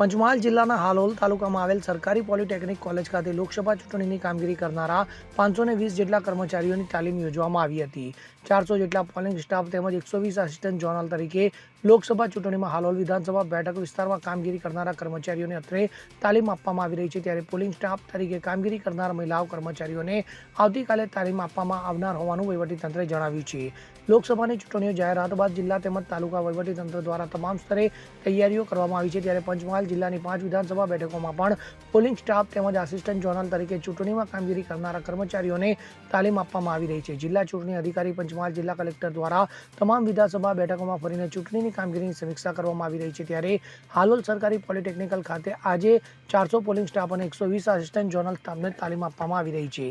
પંચમહાલ જિલ્લાના હાલોલ તાલુકામાં આવેલ સરકારી પોલિટેકનિક કોલેજ ખાતે લોકસભા ચૂંટણીની કામગીરી કરનારા પાંચસો વીસ જેટલા કર્મચારીઓની તાલીમ યોજવામાં આવી હતી. ચારસો જેટલા પોલિંગ સ્ટાફ તેમજ એકસો વીસ આસિસ્ટન્ટ જોનલ તરીકે લોકસભા ચૂંટણીમાં હાલોલ વિધાનસભા બેઠક વિસ્તારમાં કામગીરી કરનારા કર્મચારીઓને અત્રે તાલીમ આપવામાં આવી રહી છે. ત્યારે પોલિંગ સ્ટાફ તરીકે કામગીરી કરનાર મહિલાઓ કર્મચારીઓને આવતીકાલે તાલીમ આપવામાં આવનાર હોવાનું વહીવટીતંત્રે જણાવ્યું છે. લોકસભાની ચૂંટણીઓ જાહેરાત બાદ જિલ્લા તેમજ તાલુકા વહીવટીતંત્ર દ્વારા તમામ સ્તરે તૈયારીઓ કરવામાં આવી છે. ત્યારે પંચમહાલ જિલ્લાની પાંચ વિધાનસભા બેઠકોમાં પણ પોલિંગ સ્ટાફ તેમજ આસિસ્ટન્ટ જોનલ તરીકે ચૂંટણીમાં કામગીરી કરનારા કર્મચારીઓને તાલીમ આપવામાં આવી રહી છે. જિલ્લા ચૂંટણી અધિકારી પંચમહાલ જિલ્લા કલેક્ટર દ્વારા તમામ વિધાનસભા બેઠકોમાં ફરીને ચૂંટણીની કામગીરીની સમીક્ષા કરવામાં આવી રહી છે. ત્યારે હાલોલ સરકારી પોલિટેકનિકલ ખાતે આજે ચારસો પોલિંગ સ્ટાફ અને એકસો વીસ આસિસ્ટન્ટ જોનલ સ્ટાફને તાલીમ આપવામાં આવી રહી છે.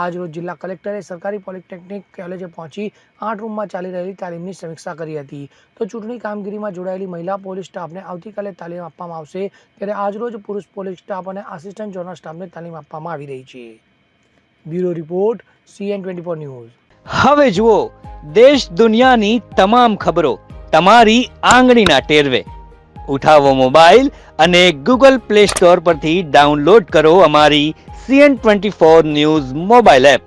આજ રોજ જિલ્લા કલેક્ટરે સરકારી પોલિટેકનિક કોલેજે પહોંચી આઠ રૂમમાં ચાલી રહેલી તાલીમની સમીક્ષા કરી હતી. તો ચૂંટણી કામગીરીમાં જોડાયેલી મહિલા પોલીસ સ્ટાફને આવતીકાલે તાલીમ આપવામાં આવશે. ત્યારે આજરોજ પુરુષ પોલીસ સ્ટાફ અને આસિસ્ટન્ટ જોનલ સ્ટાફને તાલીમ આપવામાં આવી રહી છે. Bureau report CN twenty four news. હવે જુઓ, દેશ દુનિયાની તમામ ખબરો તમારી આંગળીના ટેરવે. ઉઠાવો મોબાઈલ અને ગૂગલ પ્લે સ્ટોર પરથી ડાઉનલોડ કરો અમારી CN twenty four news mobile app.